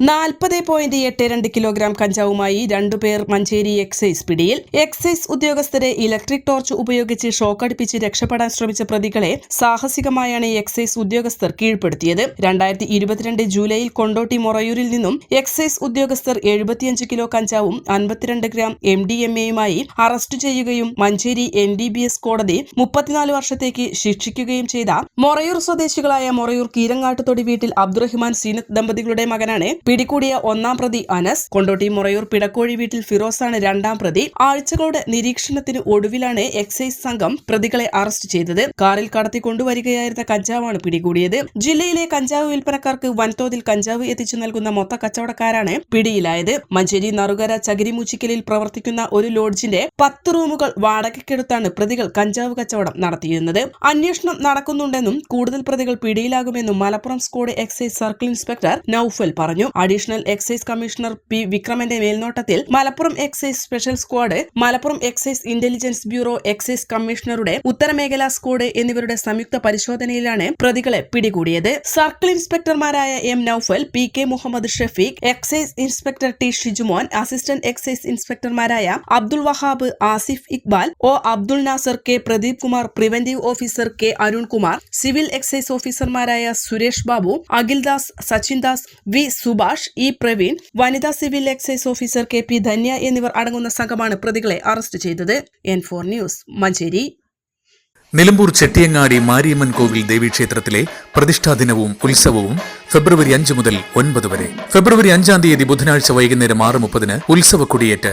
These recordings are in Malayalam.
നാൽപ്പത് പോയിന്റ് എട്ട് രണ്ട് കിലോഗ്രാം കഞ്ചാവുമായി രണ്ടുപേർ മഞ്ചേരി എക്സൈസ് പിടിയിൽ. എക്സൈസ് ഉദ്യോഗസ്ഥരെ ഇലക്ട്രിക് ടോർച്ച് ഉപയോഗിച്ച് ഷോക്കടിപ്പിച്ച് രക്ഷപ്പെടാൻ ശ്രമിച്ച പ്രതികളെ സാഹസികമായാണ് എക്സൈസ് ഉദ്യോഗസ്ഥർ കീഴ്പ്പെടുത്തിയത്. രണ്ടായിരത്തി ഇരുപത്തിരണ്ട് ജൂലൈയിൽ കൊണ്ടോട്ടി മൊറയൂരിൽ നിന്നും എക്സൈസ് ഉദ്യോഗസ്ഥർ എഴുപത്തിയഞ്ച് കിലോ കഞ്ചാവും അൻപത്തിരണ്ട് ഗ്രാം എം ഡി എം എയുമായി അറസ്റ്റ് ചെയ്യുകയും Manjeri N D B S കോടതി മുപ്പത്തിനാല് വർഷത്തേക്ക് ശിക്ഷിക്കുകയും ചെയ്ത മൊറയൂർ സ്വദേശികളായ മൊറയൂർ കീരങ്ങാട്ടുതൊടി വീട്ടിൽ അബ്ദുറഹിമാൻ സീനത്ത് ദമ്പതികളുടെ മകനാണ്. പിടികൂടിയ ഒന്നാം പ്രതി അനസ് കൊണ്ടോട്ടി മുറയൂർ പിടക്കോഴി വീട്ടിൽ ഫിറോസാണ് രണ്ടാം പ്രതി. ആഴ്ചകളുടെ നിരീക്ഷണത്തിന് ഒടുവിലാണ് എക്സൈസ് സംഘം പ്രതികളെ അറസ്റ്റ് ചെയ്തത്. കാറിൽ കടത്തി കൊണ്ടുവരികയായിരുന്ന കഞ്ചാവാണ് പിടികൂടിയത്. ജില്ലയിലെ കഞ്ചാവ് വിൽപ്പനക്കാർക്ക് വൻതോതിൽ കഞ്ചാവ് എത്തിച്ചു നൽകുന്ന മൊത്ത കച്ചവടക്കാരാണ് പിടിയിലായത്. മഞ്ചേരി നറുകര ചകിരിമൂച്ചിക്കലിൽ പ്രവർത്തിക്കുന്ന ഒരു ലോഡ്ജിന്റെ പത്ത് റൂമുകൾ വാടകയ്ക്കെടുത്താണ് പ്രതികൾ കഞ്ചാവ് കച്ചവടം നടത്തിയിരുന്നത്. അന്വേഷണം നടക്കുന്നുണ്ടെന്നും കൂടുതൽ പ്രതികൾ പിടിയിലാകുമെന്നും Malappuram squad excise circle inspector Naufal പറഞ്ഞു. അഡീഷണൽ എക്സൈസ് കമ്മീഷണർ പി വിക്രമന്റെ മേൽനോട്ടത്തിൽ Malappuram excise special squad Malappuram excise intelligence bureau excise കമ്മീഷണറുടെ ഉത്തരമേഖലാ സ്ക്വാഡ് എന്നിവരുടെ സംയുക്ത പരിശോധനയിലാണ് പ്രതികളെ പിടികൂടിയത്. Circle ഇൻസ്പെക്ടർമാരായ M Naufal P K Muhammad Shafeeq excise inspector T Shijumon assistant excise ഇൻസ്പെക്ടർമാരായ Abdul Wahab Asif Iqbal O Abdul Nasar K Pradeep Kumar preventive officer K Arunkumar civil excise ഓഫീസർമാരായ സുരേഷ് ബാബു അഖിൽദാസ് സച്ചിൻ ദാസ് വി സുഭാഷ് ഇ. പ്രവീൺ വനിതാ civil excise officer K. P. Dhanya എന്നിവർ അടങ്ങുന്ന സംഘമാണ് പ്രതികളെ അറസ്റ്റ് ചെയ്തത്. N four news Manjeri. Nilambur Chettiyangadi Mariamman കോവിൽ ദേവീക്ഷേത്രത്തിലെ പ്രതിഷ്ഠാ ദിനവും ഉത്സവവും ഫെബ്രുവരി അഞ്ച് മുതൽ ഒൻപത് വരെ. ഫെബ്രുവരി അഞ്ചാം തീയതി ബുധനാഴ്ച വൈകുന്നേരം ആറ് മുപ്പതിന് ഉത്സവ കൊടിയേറ്റ്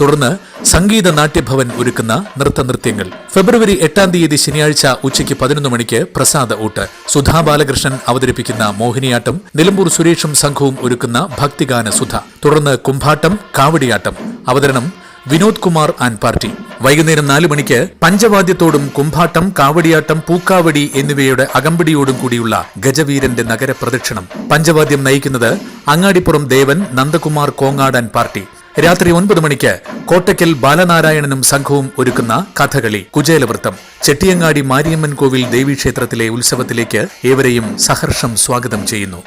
തുടർന്ന് സംഗീത നാട്യഭവൻ ഒരുക്കുന്ന നൃത്തനൃത്യങ്ങൾ. ഫെബ്രുവരി എട്ടാം തീയതി ശനിയാഴ്ച ഉച്ചയ്ക്ക് പതിനൊന്ന് മണിക്ക് പ്രസാദ ഊട്ട്. സുധാ ബാലകൃഷ്ണൻ അവതരിപ്പിക്കുന്ന മോഹിനിയാട്ടം നിലമ്പൂർ സുരേഷും സംഘവും ഒരുക്കുന്ന ഭക്തിഗാന സുധ. തുടർന്ന് കുംഭാട്ടം കാവടിയാട്ടം. അവതരണം വിനോദ് കുമാർ ആൻഡ് പാർട്ടി. വൈകുന്നേരം നാലു മണിക്ക് പഞ്ചവാദ്യത്തോടും കുംഭാട്ടം കാവടിയാട്ടം പൂക്കാവടി എന്നിവയുടെ അകമ്പടിയോടും കൂടിയുള്ള ഗജവീരന്റെ നഗര പ്രദക്ഷിണം പഞ്ചവാദ്യം നയിക്കുന്നത് അങ്ങാടിപ്പുറം ദേവൻ നന്ദകുമാർ കോങ്ങാടൻ പാർട്ടി. രാത്രി ഒൻപത് മണിക്ക് കോട്ടയ്ക്കൽ ബാലനാരായണനും സംഘവും ഒരുക്കുന്ന കഥകളി കുചേലവൃത്തം. ചെട്ടിയങ്ങാടി മാരിയമ്മൻ കോവിൽ ദേവീക്ഷേത്രത്തിലെ ഉത്സവത്തിലേക്ക് ഏവരെയും സഹർഷം സ്വാഗതം ചെയ്യുന്നു.